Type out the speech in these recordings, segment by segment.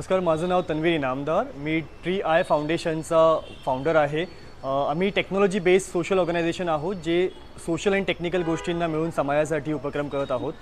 नमस्कार माझं नाव तन्वीर इनामदार. मी ट्री आय फाउंडेशनचा फाउंडर आहे. आम्ही टेक्नॉलॉजी बेस्ड सोशल ऑर्गनायझेशन आहोत जे सोशल अँड टेक्निकल गोष्टींना मिळून समाजासाठी उपक्रम करत आहोत.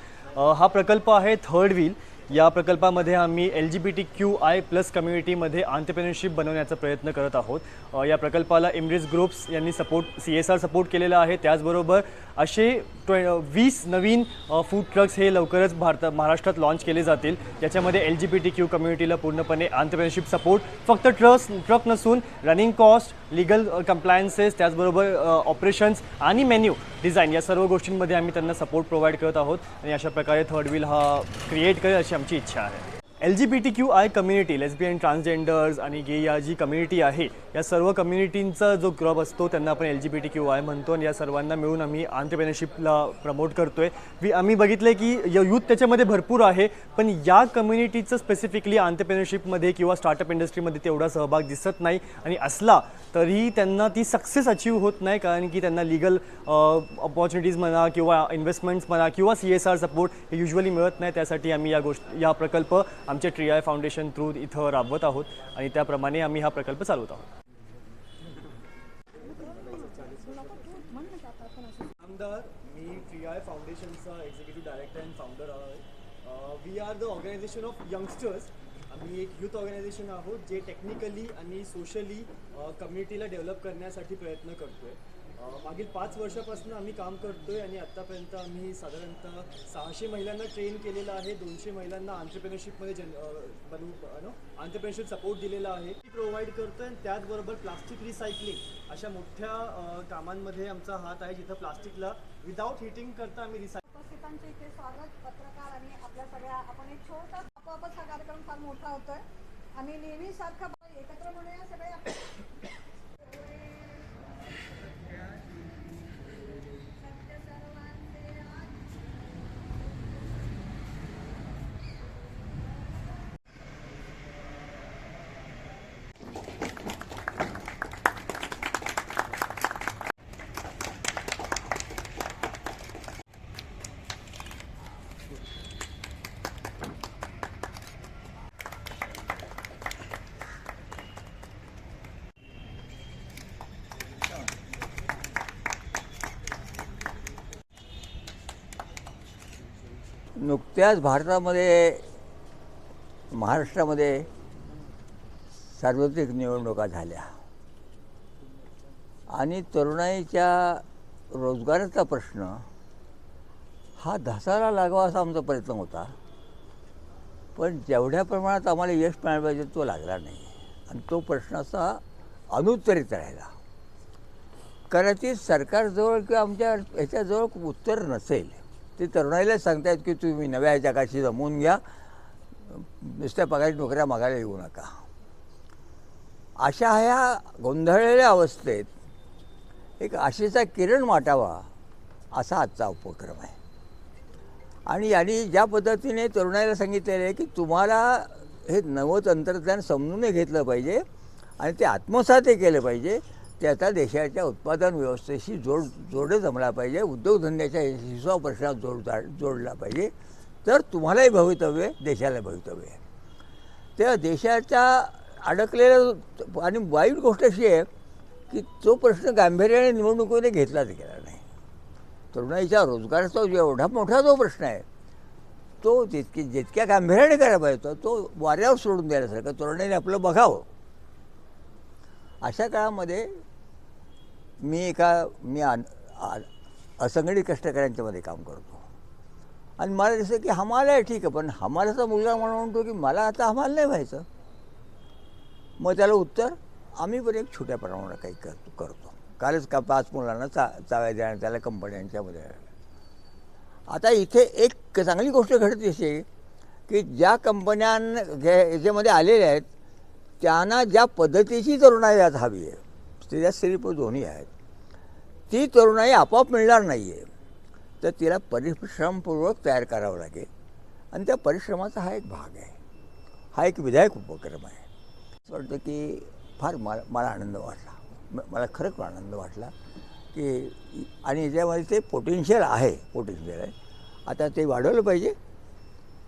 हा प्रकल्प आहे थर्ड व्हील या प्रकल्पामध्ये आम्ही L G B T Q I plus कम्युनिटीमध्ये entrepreneurship बनवण्याचा प्रयत्न करत आहोत. या प्रकल्पाला इमरिस ग्रुप्स यांनी support C S R support केलेला आहे. त्याचबरोबर असे ट्वे वीस नवीन फूड ट्रक्स हे लवकरच भारत महाराष्ट्रात लॉन्च केले जातील. याच्यामध्ये L G B T Q कम्युनिटीला पूर्णपणे आंतरप्रेनरशिप सपोर्ट फक्त ट्रस ट्रक नसून रनिंग कॉस्ट लिगल कम्प्लायन्सेस त्याचबरोबर ऑपरेशन्स आणि मेन्यू डिझाईन या सर्व गोष्टींमध्ये आम्ही त्यांना सपोर्ट प्रोव्हाइड करत आहोत. आणि अशा प्रकारे थर्ड व्हील हा क्रिएट करेल अशी आमची इच्छा आहे. L G B T Q I community lesbian transgenders आणि गे या जी कम्युनिटी आहे या सर्व कम्युनिटींचा जो ग्रुप असतो त्यांना आपण L G B T Q I म्हणतो आणि या सर्वांना मिळून आम्ही आंतरप्रेनरशिपला प्रमोट करतो आहे वी आम्ही बघितलं की यूथ त्याच्यामध्ये भरपूर आहे पण या कम्युनिटीचं स्पेसिफिकली आंतरप्रेनरशिपमध्ये किंवा स्टार्टअप इंडस्ट्रीमध्ये तेवढा सहभाग दिसत नाही आणि असला तरी त्यांना ती सक्सेस अचीव होत नाही कारण की त्यांना लिगल ऑपॉर्च्युनिटीज म्हणा किंवा इन्व्हेस्टमेंट्स म्हणा किंवा सी एस आर सपोर्ट हे युजली मिळत नाही. त्यासाठी आम्ही या गोष्ट या प्रकल्प आमच्या ट्री आय फाउंडेशन थ्रू इथं राबवत आहोत आणि त्याप्रमाणे आम्ही हा प्रकल्प चालवत आहोत. आमदार मी ट्री आय फाउंडेशनचा एक्झिक्युटिव्ह डायरेक्टर अँड फाउंडर आहे. We are the organisation of youngsters आम्ही एक युथ ऑर्गनायझेशन आहोत जे टेक्निकली आणि सोशली कम्युनिटीला डेव्हलप करण्यासाठी प्रयत्न करतो आहे मागील पाच वर्षापासून आम्ही काम करतोय आणि आत्तापर्यंत आम्ही साधारणतः सहाशे महिलांना ट्रेन केलेलं आहे दोनशे महिलांना आंतरप्रेनरशिपमध्ये जन बनवू नो आंतरप्रेनरशिप सपोर्ट दिलेला आहे. ती प्रोव्हाइड करतोय आणि त्याचबरोबर प्लास्टिक रिसायकलिंग अशा मोठ्या कामांमध्ये आमचा हात आहे जिथं प्लास्टिकला विदाऊट हिटिंग करता आम्ही रिसाय उपस्थितांचे इथे स्वागत पत्रकार आणि आपल्या सगळ्या. आपण एक छोटा आपोआपच हा कार्यक्रम फार मोठा होतोय. आणि नेहमी सारखा एकत्र म्हणूया सगळे आपण सत्य सर्वांचे आज नुकत्याच भारतामध्ये महाराष्ट्रामध्ये सार्वत्रिक निवडणुका झाल्या. आणि तरुणाईच्या रोजगाराचा प्रश्न हा धसाला लागावा असा आमचा प्रयत्न होता. पण जेवढ्या प्रमाणात आम्हाला यश मिळालं पाहिजे तो लागला नाही. आणि तो प्रश्न असा अनुत्तरित राहिला. कदाचित सरकारजवळ किंवा आमच्या ह्याच्याजवळ उत्तर नसेल. ते तरुणाईला सांगतायत की तुम्ही नव्या जगाशी जमवून घ्या. नुसत्या पगारी नोकऱ्या मागायला येऊ नका. अशा ह्या गोंधळलेल्या अवस्थेत एक आशेचा किरण वाटावा असा आजचा उपक्रम आहे. आणि यांनी ज्या पद्धतीने तरुणाईला सांगितलेलं आहे की तुम्हाला हे नवं तंत्रज्ञान समजून घेतलं पाहिजे आणि ते आत्मसातही केलं पाहिजे त्याचा देशाच्या उत्पादन व्यवस्थेशी जोड जोड जमला पाहिजे. उद्योगधंद्याच्या हिस्सा प्रश्नात जोड जोडला पाहिजे. तर तुम्हालाही भवितव्य देशाला भवितव्य आहे. त्या देशाच्या अडकलेल्या आणि वाईट गोष्ट अशी आहे की तो प्रश्न गांभीर्याने निवडणुकीने घेतलाच गेला नाही. तरुणाईच्या रोजगाराचा जो एवढा मोठा जो प्रश्न आहे तो जितकी जितक्या गांभीर्याने करायला पाहिजे तो वाऱ्यावर सोडून द्यायसारखं तरुणाईने आपलं बघावं. अशा काळामध्ये मी एका मी अन- असंघटित कष्टकऱ्यांच्यामध्ये काम करतो. आणि मला दिसतं की हमाला आहे ठीक आहे पण हमालाचा मुलगा मला म्हणतो की मला आता हमाल नाही व्हायचं. मग त्याला उत्तर आम्ही पण एक छोट्या प्रमाणात काही करतो करतो. कालच का पाच मुलांना चा चाव्या देणार त्याला कंपन्यांच्यामध्ये आता इथे एक चांगली गोष्ट घडत अशी की ज्या कंपन्यां जे- याच्यामध्ये आलेल्या आहेत त्यांना ज्या पद्धतीची तरुणाई आज हवी आहे स्त्रिया स्त्री पण दोन्ही आहेत ती तरुणाई आपोआप मिळणार नाही आहे तर तिला परिश्रमपूर्वक तयार करावं लागेल. आणि त्या परिश्रमाचा हा एक भाग आहे. हा एक विधायक उपक्रम आहे. असं वाटतं की फार मला मला आनंद वाटला. म- मला खरंच आनंद वाटला की आणि याच्यामध्ये ते पोटेन्शियल आहे पोटेन्शियल आहे. आता ते वाढवलं पाहिजे.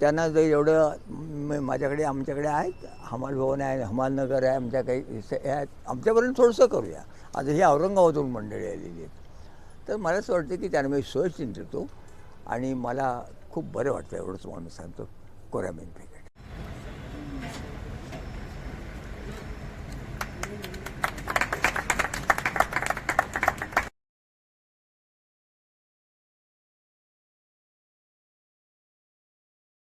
त्यांना जर एवढं माझ्याकडे आमच्याकडे आहेत हमाल भवन आहे हमालनगर आहे आमच्या काही आहेत आमच्यापर्यंत थोडंसं करूया. आता ही औरंगाबादहून मंडळी आलेली आहेत. तर मला असं वाटतं की त्यांना मी सहज चिंतितो आणि मला खूप बरं वाटतं एवढंच मी सांगतो कोरामेनपेकडे